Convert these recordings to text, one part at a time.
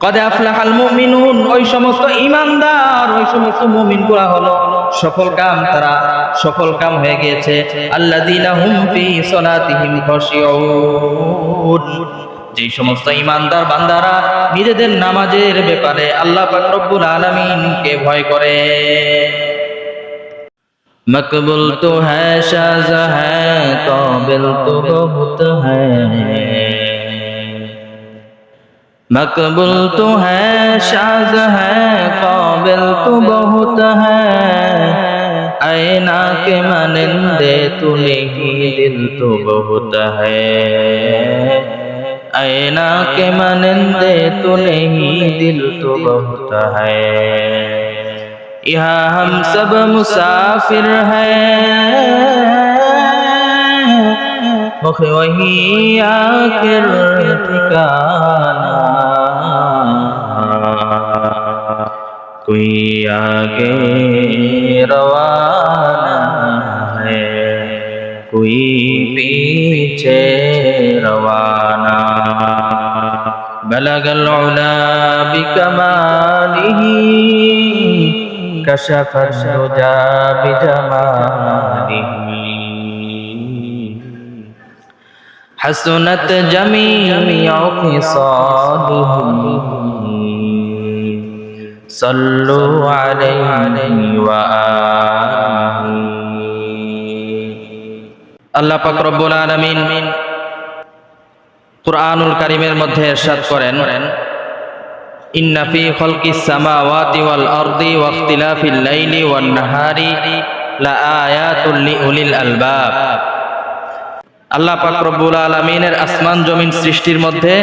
কদে আফলাহাল মুমিনুন, ওই সমস্ত ইমানদার, ওই সমস্ত মুমিন হলো সফল কাম তারা, সফল কাম হয়ে আল্লাহ ফি সলাতিহিম সমস্ত ইমানদার বান্দারা নিজেদের নামাজের ব্যাপারে আল্লাহ পাক রব্বুল আলামিনকে ভয় করে। মকবুল তো হ্যাঁ শাহজাহ কবিল তো বহুত হ্যাঁ मकबूल तो है, शाज है, काबिल तो बहुत है। ऐना के मनंदे तू नहीं, दिल तो बहुत है। ऐना के मनंदे तू नहीं, दिल तो बहुत है। यहाँ हम सब मुसाफिर हैं। وهي آخر ঠিকানা کوئی آگے روانہ ہے کوئی پیچھے روانہ بلغ العلا بکماله کشف الشجا بجماله حسنت جميع خصاله صلوا عليه وآله আল্লাহ পাক রব্বুল আলামিন কুরআনুল কারীমের মধ্যে ইরশাদ করেন ইন্না ফি খালকিস সামাওয়াতি ওয়াল আরদি ওয়া ইখতিলাফিল লাইলি ওয়ান নাহারি লাআয়াতুল লিউলিল আলবাব আল্লাহ পাক রব্বুল আলামিনের আসমান জমিন সৃষ্টির মধ্যে,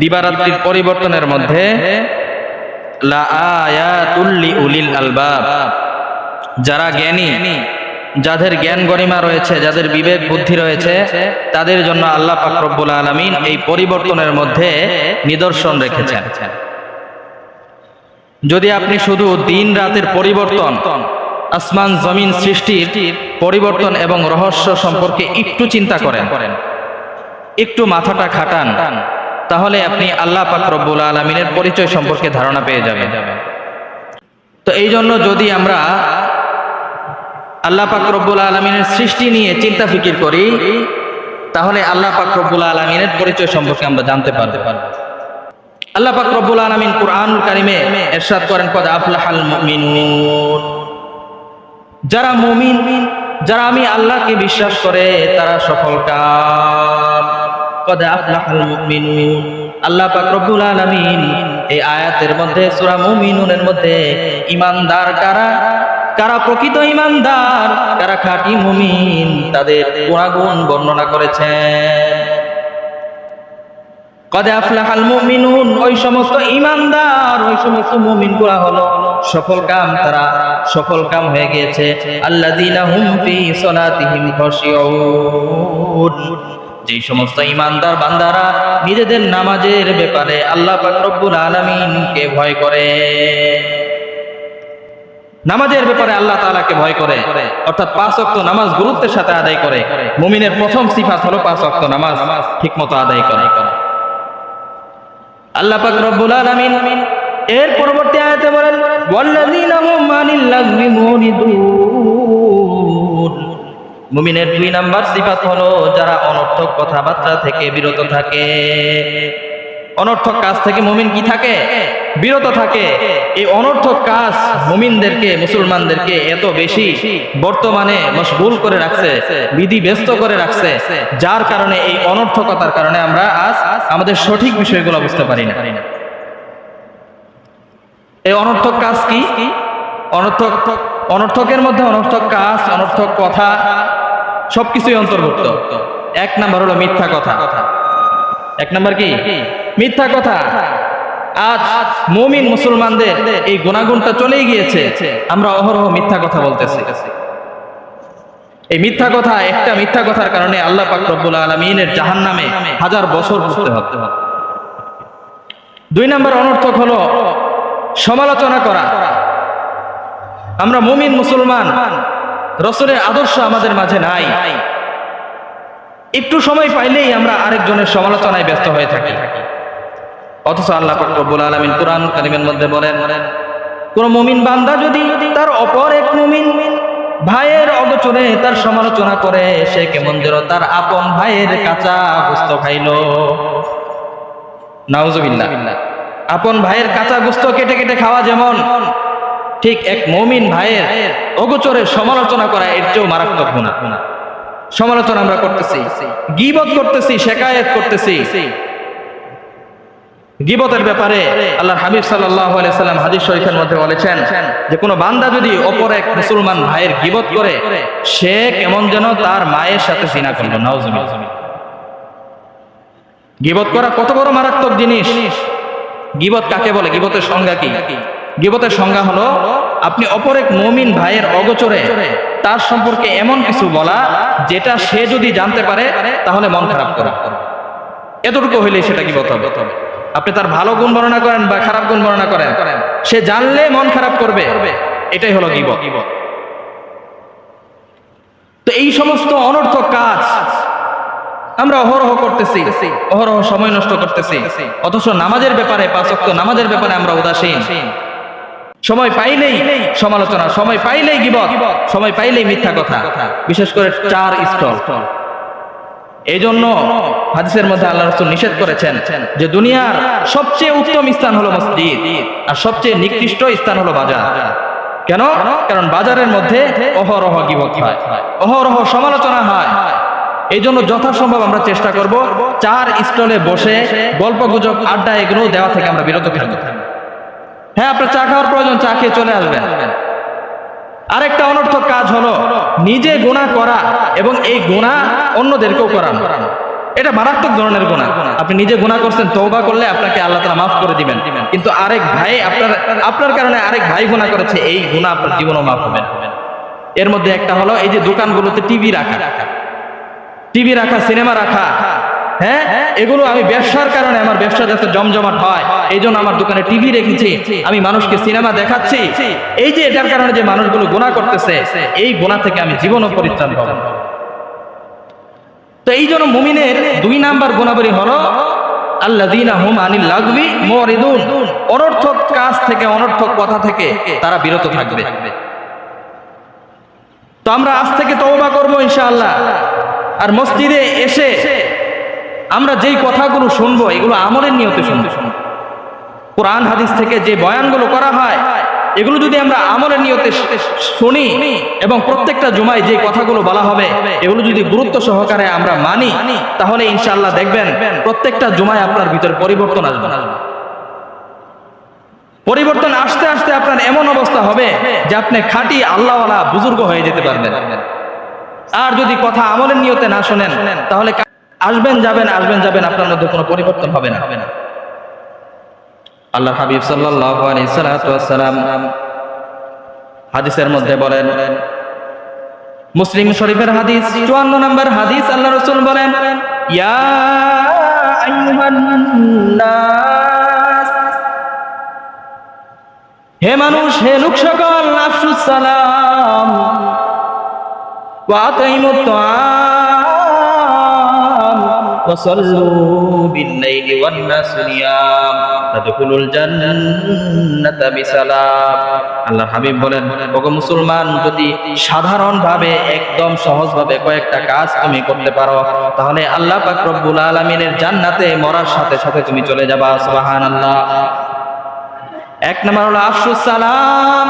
দিবারাত্রির পরিবর্তনের মধ্যে লিউলিল আলবাব, যারা জ্ঞানী, যাদের জ্ঞান গরিমা রয়েছে, যাদের বিবেক বুদ্ধি রয়েছে, তাদের জন্য আল্লাহ পাক রব্বুল আলামিন এই পরিবর্তনের মধ্যে নিদর্শন রেখেছেন। যদি আপনি শুধু দিন রাতের পরিবর্তন, আসমান জমিন সৃষ্টির পরিবর্তন এবং রহস্য সম্পর্কে একটু চিন্তা করেন। একটু মাথাটা খাটান। তাহলে আপনি আল্লাহ পাক রব্বুল আলমিনের পরিচয় সম্পর্কে ধারণা পেয়ে যাবেন। তো এই জন্য যদি আমরা আল্লাহ পাক রব্বুল আলমিনের সৃষ্টি নিয়ে চিন্তা ফিকির করি, তাহলে আল্লাহ পাক রব্বুল আলমিনের পরিচয় সম্পর্কে আমরা জানতে পারতে পারব। আল্লাহ পাক রব্বুল আলমিন কুরআনুল কারিমে এরশাদ করেন পদ আফলাহাল মুমিনুন। যারা মুমিন যারা আমি আল্লাহকে বিশ্বাস করে, তারা সফল আল্লাহ এই আয়াতের মধ্যে মধ্যে, ইমানদার কারা? কারা প্রকৃত ইমানদার? কারা তাদের গুণাগুণ বর্ণনা করেছেন। কদে আফলাহাল মুমিনুন, ওই সমস্ত ইমানদার, ওই সমস্ত হলো সফল কাম, তারা সফল কাম হয়ে হুম সমস্ত ইমানদার বান্দারা নিজেদের নামাজের ব্যাপারে আল্লাহ পাক রব্বুল ভয় করে। নামাজের ব্যাপারে আল্লাহ তাআলাকে ভয় করে। অর্থাৎ পাঁচ ওয়াক্ত নামাজ গুরুত্বের সাথে আদায় করে। মুমিনের প্রথম সিফাত হলো পাঁচ ওয়াক্ত নামাজ ঠিকমতো আদায় করে। আল্লাহ পাক রব্বুল আলামিন এর পরবর্তী আয়াতে বলেন, ওয়াল্লাযীনা হুম আনিল লাগবি মুরিদুন মুমিনের দুই নাম্বার সিফাত হলো, যারা অনর্থক কথাবার্তা থেকে বিরত থাকে। অনর্থক কাজ থেকে মুমিন কি থাকে? বিরত থাকে। এই অনর্থক কাজ মুমিনদেরকে, মুসলমানদেরকে এত বেশি বর্তমানে মশগুল করে রাখছে বিধি ব্যস্ত করে রাখছে, যার কারণে এই অনর্থকতার কারণে আমরা আজ আমাদের সঠিক বিষয়গুলো বুঝতে পারি না। এই অনর্থক কাজ কি? অনর্থক, অনর্থকের মধ্যে অনর্থক কাজ, অনর্থক কথা সবকিছুই অন্তর্ভুক্ত। এক নাম্বার হলো মিথ্যা কথা। এক নাম্বার কি? মিথ্যা কথা। আজ মুমিন মুসলমানদের এই গুণাগুণটা চলেই গিয়েছে। আমরা অহরহ মিথ্যা কথা বলতেছি। এই মিথ্যা কথা একটা মিথ্যা কথার কারণে আল্লাহ পাক রব্বুল আলমিনের জাহান নামে হাজার বছর হতে হবে। দুই নম্বর অনর্থক হলো সমালোচনা করা। আমরা মুমিন মুসলমান, রসুলের আদর্শ আমাদের মাঝে নাই। একটু সময় পাইলেই আমরা আরেকজনের সমালোচনায় ব্যস্ত হয়ে থাকি। অথচ আল্লাহ রব্বুল আলামিন কোরআন কারিমের মধ্যে বলেন, কোন মুমিন বান্দা যদি তার অপর এক মুমিন ভাইয়ের অগোচরে তার সমালোচনা করে, সে কেমন যেন তার আপন ভাইয়ের কাঁচা গোস্ত খাইলো। নাউজুবিল্লাহ। আপন ভাইয়ের কাঁচা গোস্ত কেটে কেটে খাওয়া যেমন, ঠিক এক মমিন ভাইয়ের অগোচরে সমালোচনা করা এর চেয়েও মারাত্মক গুণা সমালোচনা আমরা করতেছি, গিবত করতেছি, শেকায়েত করতেছি। গিবতের ব্যাপারে আল্লাহ হাবিব সাল্লাম হাদিস শরীফের মধ্যে বলেছেন যে কোনো বান্দা যদি অপর এক মুসলমান ভাইয়ের গিবত করে, সে কেমন যেন তার মায়ের সাথে নাউজুবিল্লাহ। গিবত করা কত বড় মারাত্মক জিনিস। গিবত কাকে বলে? গিবতের সংজ্ঞা কি? গিবতের সংজ্ঞা হলো, আপনি অপর এক মমিন ভাইয়ের অগোচরে তার সম্পর্কে এমন কিছু বলা যেটা সে যদি জানতে পারে, তাহলে মন খারাপ করা। এতটুকু হইলে সেটা গিবত হবে। আপনি তার ভালো গুণ বর্ণনা করেন বা খারাপ গুণ বর্ণনা করেন। সে জানলে মন খারাপ করবে। এটাই হলো গিবত। তো এই সমস্ত অনর্থক কাজ আমরা অহরহ করতেছি, অহরহ সময় নষ্ট করতেছি। অথচ নামাজের ব্যাপারে পাঁচক্ত নামাজের ব্যাপারে আমরা উদাসীন। সময় পাইলেই সমালোচনা, সময় পাইলেই গিবত, সময় পাইলেই মিথ্যা কথা। বিশেষ করে চার স্থল এই জন্য হাদিসের মধ্যে আল্লাহ রসুল নিষেধ করেছেন যে দুনিয়ার সবচেয়ে উত্তম স্থান হলো মসজিদ আর সবচেয়ে নিকৃষ্ট স্থান হলো বাজার। কেন? কারণ বাজারের মধ্যে অহরহ গিবত হয়, অহরহ সমালোচনা হয়। এই জন্য যথাসম্ভব আমরা চেষ্টা করব চার স্টলে বসে গল্প গুজব আড্ডা এগুলো দেওয়া থেকে আমরা বিরত বিরত থাকব। হ্যাঁ আপনার চা খাওয়ার প্রয়োজন, চা খেয়ে চলে আসবেন। আরেকটা অনর্থক কাজ হলো নিজে গোনা করা এবং এই গোনা অন্যদেরকেও করানো এটা মারাত্মক ধরনের গোনা আপনি নিজে গোনা করছেন তৌবা করলে আপনাকে আল্লাহ তালা মাফ করে দিবেন। কিন্তু আরেক ভাই আপনার আপনার কারণে আরেক ভাই গুণা করেছে, এই গুণা আপনার জীবনও মাফ হবে। এর মধ্যে একটা হলো এই যে দোকানগুলোতে টিভি রাখা। টিভি রাখা, সিনেমা রাখা হ্যাঁ এগুলো আমি ব্যবসার কারণে আমার ব্যবসা যাতে জমজমাট হয়। এই জন্য আমার দোকানে টিভি রেখেছি। আমি মানুষকে সিনেমা দেখাচ্ছি। এই যে এটার কারণে যে মানুষগুলো গুণা করতেছে, এই গুণা থেকে আমি জীবনও পরিত্রাণ পাবো। তো এই জন্য মুমিনের দুই নাম্বার গুণাবলী হলো হুম আনিল লাগবি অনর্থক কাজ থেকে, অনর্থক কথা থেকে তারা বিরত থাকবে। তো আমরা আজ থেকে তওবা করব ইনশাআল্লাহ। আর মসজিদে এসে আমরা যেই কথাগুলো শুনব এগুলো আমলের নিয়তে শুনব। কোরআন হাদিস থেকে যে বয়ানগুলো করা হয় এগুলো যদি আমরা আমলের নিয়তে শুনি এবং প্রত্যেকটা জুমায় যে কথাগুলো বলা হবে এগুলো যদি গুরুত্ব সহকারে আমরা মানি তাহলে ইনশাল্লাহ দেখবেন প্রত্যেকটা জুমায় আপনার ভিতরে পরিবর্তন আসবে। পরিবর্তন আসতে আসতে আপনার এমন অবস্থা হবে যে আপনি খাঁটি আল্লাহওয়ালা বুজুর্গ হয়ে যেতে পারবেন। আর যদি কথা আমলের নিয়তে না শোনেন। তাহলে আসবেন, যাবেন আসবেন, যাবেন, আপনার মধ্যে কোনো পরিবর্তন হবে না। হবে না আল্লাহ হাবিব সাল্লাম হাদিসের মধ্যে বলেন, মুসলিম শরীফের হাদিস, চুয়ান্ন নম্বর হাদিস আল্লাহ রসুল বলেন হে মানুষ, হে লোক সকল আফসুসালাম ওয়া وصلوا بالليل والناس نيام تدخلوا الجنة بسلام আল্লাহ হাবিব বলেন ওগো মুসলমান যদি সাধারণ ভাবে একদম সহজ ভাবে কয়েকটা কাজ তুমি করতে পারো তাহলে আল্লাহ পাক রব্বুল আলামিনের জান্নাতে মরার সাথে সাথে তুমি চলে যাবা সুবহানাল্লাহ এক নম্বর হলো আফসুস সালাম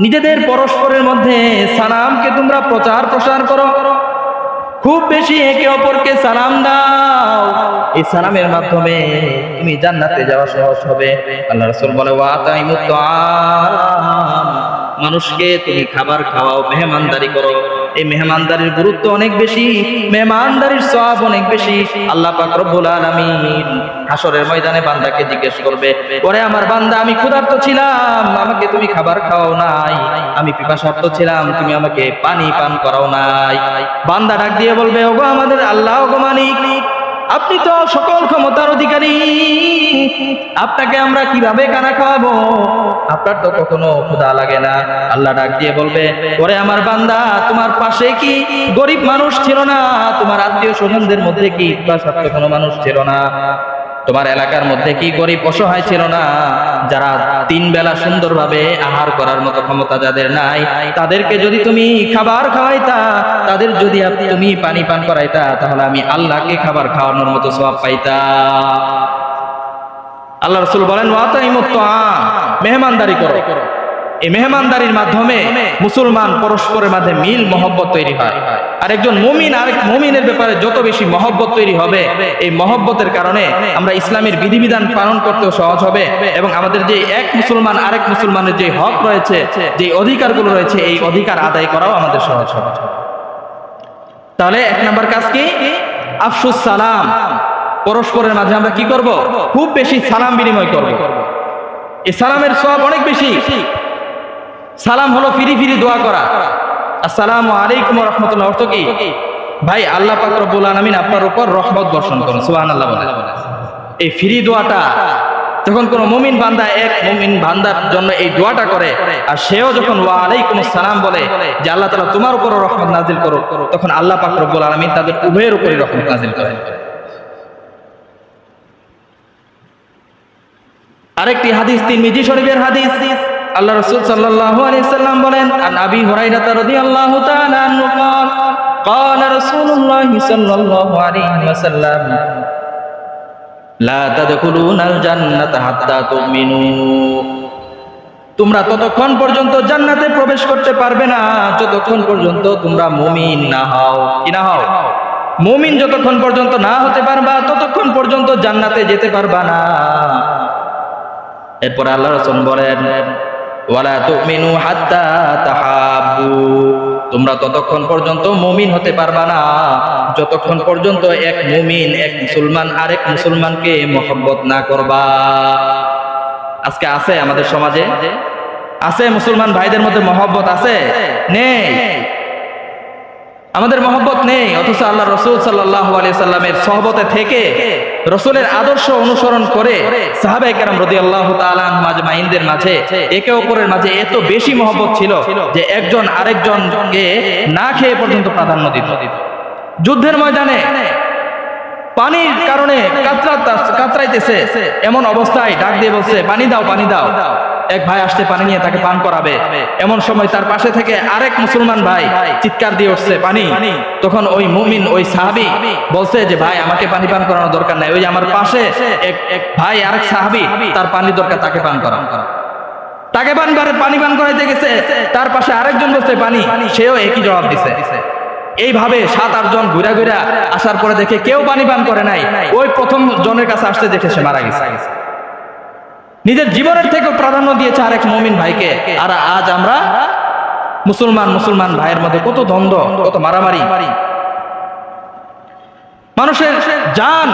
নিজেদের পরস্পরের মধ্যে সালামকে তোমরা প্রচার প্রসার করো খুব বেশি একে অপরকে সালাম দাও। এই সালামের মাধ্যমে তুমি জান্নাতে যাওয়া সহজ হবে। আল্লাহ রাসূল বলে, ওয়া তাইমুত মানুষকে তুমি খাবার খাওয়াও, মেহমানদারি করো। এই মেহমানদারির গুরুত্ব অনেক বেশি, মেহমানদারির সওয়াব অনেক বেশি। আল্লাহ পাক হাসরের ময়দানে বান্দাকে জিজ্ঞেস করবে পরে আমার বান্দা, আমি ক্ষুধার্ত ছিলাম, আমাকে তুমি খাবার খাওয়াও নাই। আমি পিপাসার্ত ছিলাম, তুমি আমাকে পানি পান করাও নাই। বান্দা ডাক দিয়ে বলবে, ওগো আমাদের আল্লাহ, ওগো আপনি তো সকল ক্ষমতার অধিকারী। আপনাকে আমরা কীভাবে কানা খাওয়াবো? আপনার তো কখনো ক্ষুধা লাগে না। আল্লাহ ডাক দিয়ে বলবে, ওরে আমার বান্দা, তোমার পাশে কি গরিব মানুষ ছিল না? তোমার আত্মীয় স্বজনদের মধ্যে কি পিপাসার্ত কোনো মানুষ ছিল না? তোমার এলাকার মধ্যে কি গরিব অসহায় ছিল না? যারা তিন বেলা সুন্দরভাবে আহার করার মতো ক্ষমতা যাদের নাই, তাদেরকে যদি তুমি খাবার খাওয়াইতা, তাদের যদি তুমি পানি পান করাইতা, তাহলে আমি আল্লাহকে খাবার খাওয়ানোর মতো সব পাইতা। আল্লাহ রসুল বলেন মেহমানদারি করো। এই মেহমানদারির মাধ্যমে মুসলমান পরস্পরের মাঝে মিল, মহব্বত তৈরি হয়। আর একজন মুমিন, আরেক মুমিনের ব্যাপারে যত বেশি মহব্বত তৈরি হবে, এই মহব্বতের কারণে আমরা ইসলামের বিধিবিধান পালন করতেও সহজ হবে এবং আমাদের যে এক মুসলমান, আরেক মুসলমানের যে হক রয়েছে, যে অধিকারগুলো রয়েছে, এই অধিকার আদায় করাও আমাদের সহজ হবে। তাহলে এক নাম্বার কাজ কি? আফসুস সালাম। পরস্পরের মাঝে আমরা কি করব? খুব বেশি সালাম বিনিময় করব। এই সালামের সব অনেক বেশি। সালাম হলো ফিরি ফিরি দোয়া করা। আসসালামু আলাইকুম রহমতুল্লাহ। অর্থ কি? ভাই আল্লাহ পাক রব্বুল আলামিন আপনার উপর রহমত বর্ষণ করুন। সুবহানাল্লাহ বলে এই ফিরি দোয়াটা যখন কোন মুমিন বান্দা এক মুমিন বান্দার জন্য এই দোয়াটা করে আর সেও যখন ওয়া আলাইকুম সালাম বলে যে আল্লাহ তাআলা তোমার উপর রহমত নাজিল করো তখন আল্লাহ পাক রব্বুল আলামিন তাদের উভয়ের উপরই রহমত নাজিল করে আরেকটি হাদিস তিরমিজি শরীফের হাদিস আল্লাহ রাসূল সাল্লাল্লাহু আলাইহি সাল্লাম বলেন আন আবি হুরায়রা রাদিয়াল্লাহু তাআলা আনহু قال قال رسول الله صلى الله عليه وسلم لا تدخلون الجنة حتى تؤمنوا তোমরা ততক্ষণ পর্যন্ত জান্নাতে প্রবেশ করতে পারবে না যতক্ষণ পর্যন্ত তোমরা মুমিন না হও কি না হও মুমিন যতক্ষণ পর্যন্ত না হতে পারবা ততক্ষণ পর্যন্ত জান্নাতে যেতে পারবা না এরপর আল্লাহ রসুল বলেন তোমরা ততক্ষণ পর্যন্ত মুমিন হতে পারবা না। যতক্ষণ পর্যন্ত এক মুমিন, এক মুসলমান, আরেক মুসলমানকে মোহব্বত না করবা। আজকে আছে আমাদের সমাজে? আছে মুসলমান ভাইদের মধ্যে মহব্বত আছে? নেই। আমাদের মহব্বত নেই, অথচ আল্লাহ রসুল সাল্লাহ সাল্লামের সহবতে থেকে রসুলের আদর্শ অনুসরণ করে সাহাবে কেরাম রদি আল্লাহ মাইনদের মাঝে, একে অপরের মাঝে এত বেশি মহব্বত ছিল যে একজন আরেকজনকে না খেয়ে পর্যন্ত প্রাধান্য দিত। যুদ্ধের ময়দানে পানির কারণে কাতরা কাতরাইতেছে, এমন অবস্থায় ডাক দিয়ে বলছে, পানি দাও পানি দাও। এক ভাই আসতে পানি নিয়ে তাকে পান করাবে। এমন সময় তার পাশে থেকে আরেক মুসলমান ভাই চিৎকার দিয়ে উঠছে, পানি। তখন ওই মুমিন, ওই সাহাবি বলছে যে, ভাই, আমাকে পানি পান করানোর দরকার নাই। ওই আমার পাশে এক এক ভাই, আরেক সাহাবি, তার পানি দরকার, তাকে পান করা তাকে পান পানি পান করাইতে গেছে। তার পাশে আরেকজন বলছে, পানি। সেও একই জবাব দিছে। এইভাবে সাত, আট জন ঘুরা ঘুরা আসার পরে দেখে কেউ পানি পান করে নাই। ওই প্রথম জনের কাছে আসতে দেখে সে মারা গেছে। নিজের জীবনের থেকেও প্রাধান্য দিয়েছে আরেক মমিন ভাইকে। আর আজ আমরা মুসলমান মুসলমান ভাইয়ের মধ্যে কত দ্বন্দ্ব, কত মারামারি। মানুষের জান,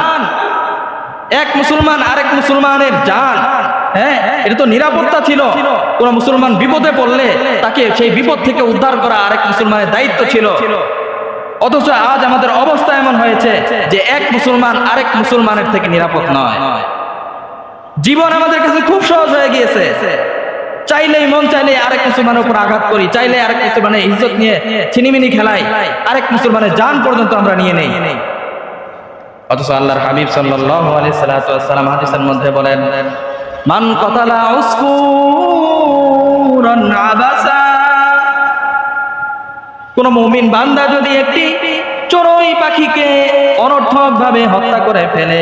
এক মুসলমান আরেক মুসলমানের জান হ্যাঁ এটা তো নিরাপত্তা ছিল। কোন মুসলমান বিপদে পড়লে তাকে সেই বিপদ থেকে উদ্ধার করা আরেক মুসলমানের দায়িত্ব ছিল। অথচ আজ আমাদের অবস্থা এমন হয়েছে যে এক মুসলমান আরেক মুসলমানের থেকে নিরাপদ নয়। জীবন আমাদের কাছে খুব সহজ হয়ে গিয়েছে। চাইলেই মন চাইলে আরেক মুসলমানের উপর আঘাত করি চাইলে আরেক মুসলমানের ইজ্জত নিয়ে ছিনিমিনি খেলাই, আরেক মুসলমানের জান পর্যন্ত আমরা নিয়ে নেই। অথচ আল্লাহর হাবিব সাল্লাম হাদিসের মধ্যে বলেন, মান কতালা কোন মুমিন বান্দা যদি একটি চড়ুই পাখিকে অনর্থক ভাবে হত্যা করে ফেলে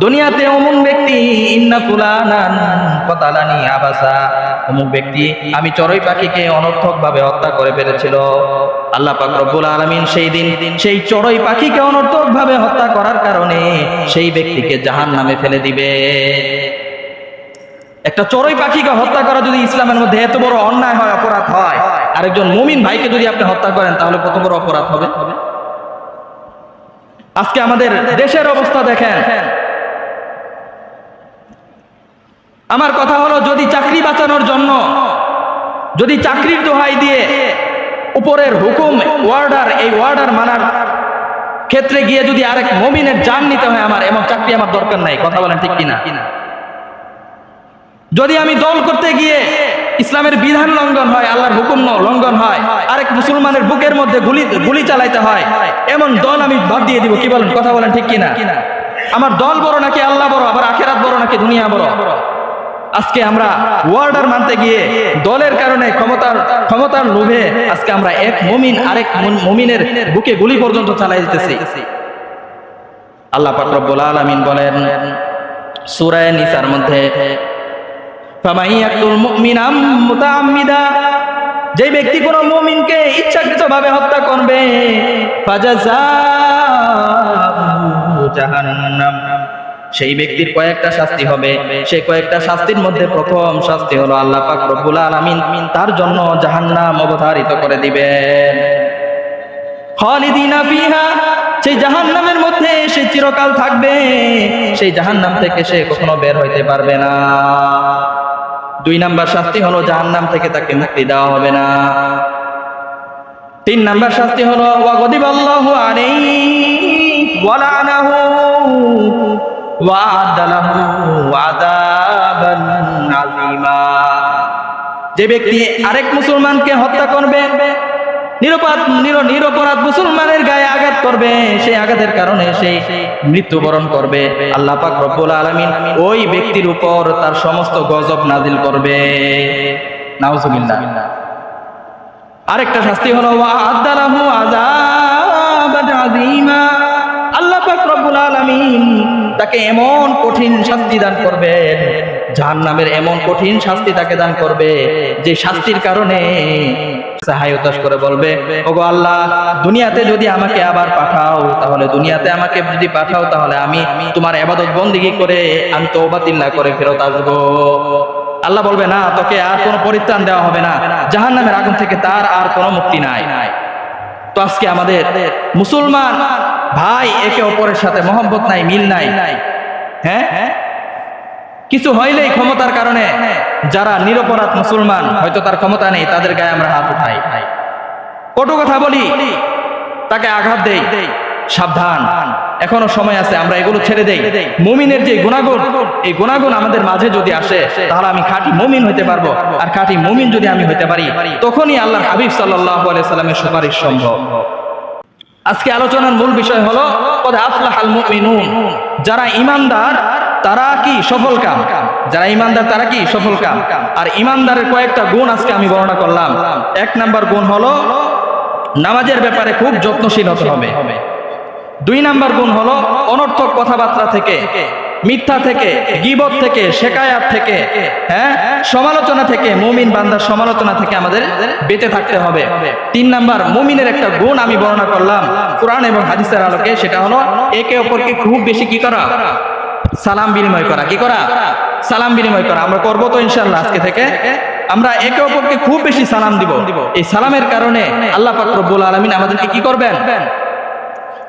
দুনিয়াতে অমুক ব্যক্তি, ইন্না ফুলানান কতালানি আবাসা। অমুক ব্যক্তি, আমি চড়ুই পাখিকে অনর্থক ভাবে হত্যা করে ফেলেছিল। আল্লাহ পাক রব্বুল আলামিন সেই দিন সেই চড়ুই পাখিকে অনর্থক ভাবে হত্যা করার কারণে সেই ব্যক্তিকে জাহান নামে ফেলে দিবে। একটা চড়ুই পাখিকে হত্যা করা যদি ইসলামের মধ্যে এত বড় অন্যায় হয়, অপরাধ হয়, আরেকজন মুমিন ভাইকে যদি আপনি হত্যা করেন, তাহলে কত বড় অপরাধ হবে? আজকে আমাদের দেশের অবস্থা দেখেন আমার কথা হলো, যদি চাকরি বাঁচানোর জন্য, যদি চাকরির দোহাই দিয়ে উপরের হুকুম ওয়ার্ডার এই ওয়ার্ডার মানার ক্ষেত্রে গিয়ে যদি আরেক মমিনের জান নিতে হয় আমার, এমন চাকরি আমার দরকার নাই, কথা বলেন ঠিক কিনা? যদি আমি দল করতে গিয়ে ইসলামের বিধান লঙ্ঘন হয়, আল্লাহর হুকুম লঙ্ঘন হয়, আরেক মুসলমানের বুকের মধ্যে গুলি গুলি চালাইতে হয়, এমন দল আমি বাদ দিয়ে দিব, কি বলেন, কথা বলেন ঠিক কিনা? আমার দল বড় নাকি আল্লাহ বড়, আবার আখেরাত বড় নাকি দুনিয়া বড়? আজকে আমরা ওয়ার্ডার মানতে গিয়ে দলের কারণে ক্ষমতার ক্ষমতার লোভে আজকে আমরা এক মমিন, আরেক মুন- মমিনের বুকে গুলি পর্যন্ত চালাই দিতেছি। আল্লাহ পাক রব্বুল আলামিন বলেন, সূরা নিসার মধ্যে যে ব্যক্তি কোন মুমিনকে ইচ্ছাকৃতভাবে হত্যা করবে জাহান্নাম সেই ব্যক্তির কয়েকটা শাস্তি হবে। সেই কয়েকটা শাস্তির মধ্যে প্রথম শাস্তি হলো আল্লাহ পাক রব্বুল আলামিন তার জন্য জাহান্নাম অবধারিত করে দিবেন। খালিদিনা ফিহা, সেই জাহান্নামের মধ্যে সে চিরকাল থাকবে। সেই জাহান্নাম থেকে সে কখনো বের হইতে পারবে না। দুই নাম্বার শাস্তি হলো জাহান্নাম থেকে তাকে মুক্তি দেওয়া হবে না। তিন নাম্বার শাস্তি হলো, ওয়া গদিবাল্লাহু আলাইহি ওয়া যে ব্যক্তি আরেক মুসলমানকে হত্যা করবে, নিরপরাধ, নির- নিরপরাধ মুসলমানের গায়ে আঘাত করবে, সেই আঘাতের কারণে মৃত্যুবরণ করবে। আল্লাহ পাক রব্বুল ওই ব্যক্তির উপর তার সমস্ত গজব নাজিল করবে। নাউজুবিল্লাহ। আরেকটা শাস্তি হলো আল্লাহ পাক রব্বুল আলামিন তাকে এমন কঠিন শাস্তি দান করবেন জাহান্নামের এমন কঠিন শাস্তি তাকে দান করবে, যে শাস্তির কারণে করে বলবে আল্লাহ, দুনিয়াতে যদি আমাকে আবার পাঠাও, তাহলে দুনিয়াতে আমাকে যদি পাঠাও, তাহলে আমি তোমার এবাদত বন্দিগি করে আমি তওবাতিল্লাহ করে ফেরত আসব। আল্লাহ বলবে, না, তোকে আর কোনো পরিত্রাণ দেওয়া হবে না। জাহান নামের আগুন থেকে তার আর কোনো মুক্তি নাই। তো আজকে আমাদের মুসলমান ভাই, একে অপরের সাথে মহব্বত নাই, মিল নাই। হ্যাঁ? কিছু হইলেই ক্ষমতার কারণে যারা নিরপরাধ মুসলমান, হয়তো তার ক্ষমতা নেই, তাদের গায়ে আমরা হাত উঠাই। কটু কথা বলি, তাকে আঘাত দেই, সাবধান। এখনও সময় আছে, আমরা এগুলো ছেড়ে দেই। মুমিনের যে গুণাগুণ, এই গুণাগুণ আমাদের মাঝে যদি আসে, তাহলে আমি খাঁটি মুমিন হইতে পারব। আর খাঁটি মুমিন যদি আমি হইতে পারি, তখনই আল্লাহ হাবিব সাল্লাহ সাল্লামের সুপারিশ সম্ভব। আজকে আলোচনার মূল বিষয় হলো আফলাহাল মুমিনুন? যারা ইমানদার তারা কি সফল কাম? যারা ইমানদার তারা কি সফল কাম? আর ইমানদারের কয়েকটা গুণ আজকে আমি বর্ণনা করলাম। এক নাম্বার গুণ হলো, নামাজের ব্যাপারে খুব যত্নশীল হতে হবে। দুই নাম্বার গুণ হলো, অনর্থক কথাবার্তা থেকে মিথ্যা থেকে, গিবত থেকে, শেকায়াত থেকে হ্যাঁ? সমালোচনা থেকে, মুমিন বান্দার সমালোচনা থেকে আমাদের বেঁচে থাকতে হবে। তিন নাম্বার, মুমিনের একটা গুণ আমি বর্ণনা করলাম কোরআন এবং হাদিসের আলোকে, সেটা হলো একে অপরকে খুব বেশি কি করা? সালাম বিনিময় করা। কি করা? সালাম বিনিময় করা। আমরা করব তো ইনশাল্লাহ আজকে থেকে। আমরা একে অপরকে খুব বেশি সালাম দিব। এই সালামের কারণে আল্লাহ পাক রব্বুল আলামিন আমাদেরকে কি করবেন?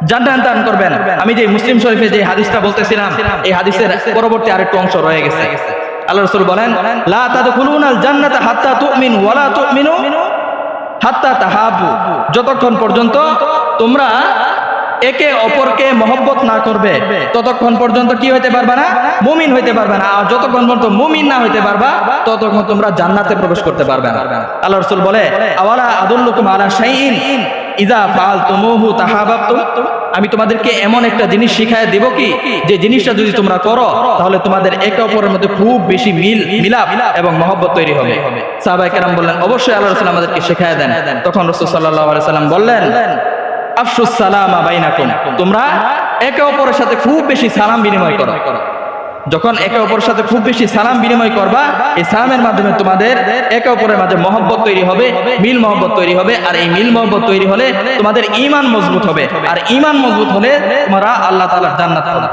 জান্নাত করবেন। আমি যে মুসলিম শরীফে যে হাদিসটা বলতেছিলাম, এই হাদিসের পরবর্তী আরেকটু অংশ রয়ে গেছে। আল্লাহ রাসূল বলেন, লা তাদখুলুনাল জান্নাতা হাত্তা তুমিনু ওয়ালা তুমিনু হাত্তা তাহাবু যতক্ষণ পর্যন্ত তোমরা একে অপরকে মহব্বত না করবে, ততক্ষণ পর্যন্ত কি হইতে পারবে না? মুমিন হইতে পারবে না। আর যতক্ষণ পর্যন্ত মুমিন না হইতে পারবা, ততক্ষণ তোমরা জান্নাতে প্রবেশ করতে পারবে না। আল্লাহ রাসূল বলে, আওয়ালা আদুল্লুকুম আলা শাইইন? ইজা ফাল তুমুহু তাহাবাবতুম, আমি তোমাদেরকে এমন একটা জিনিস শিখায় দেব কি? যে জিনিসটা যদি তোমরা করো, তাহলে তোমাদের একে অপরের মধ্যে খুব বেশি মিল, মিলাপ এবং মহব্বত তৈরি হবে। সাহাবায়ে কেরাম বললেন, অবশ্যই আল্লাহ রাসূল আমাদেরকে শেখায় দেন। তখন রাসূল আলাইহি সাল্লাম বললেন, আফসুস সালামা বাইনাকুম, তোমরা একে অপরের সাথে খুব বেশি সালাম বিনিময় করো। যখন একে অপরের সাথে খুব বেশি সালাম বিনিময় করবা, এই সালামের মাধ্যমে তোমাদের একে অপরের মাঝে মহব্বত তৈরি হবে, মিল মহব্বত তৈরি হবে, আর এই মিল মহব্বত তৈরি হলে তোমাদের ইমান মজবুত হবে। আর ইমান মজবুত হলে তোমরা আল্লাহ তাআলার জান্নাত পাবে।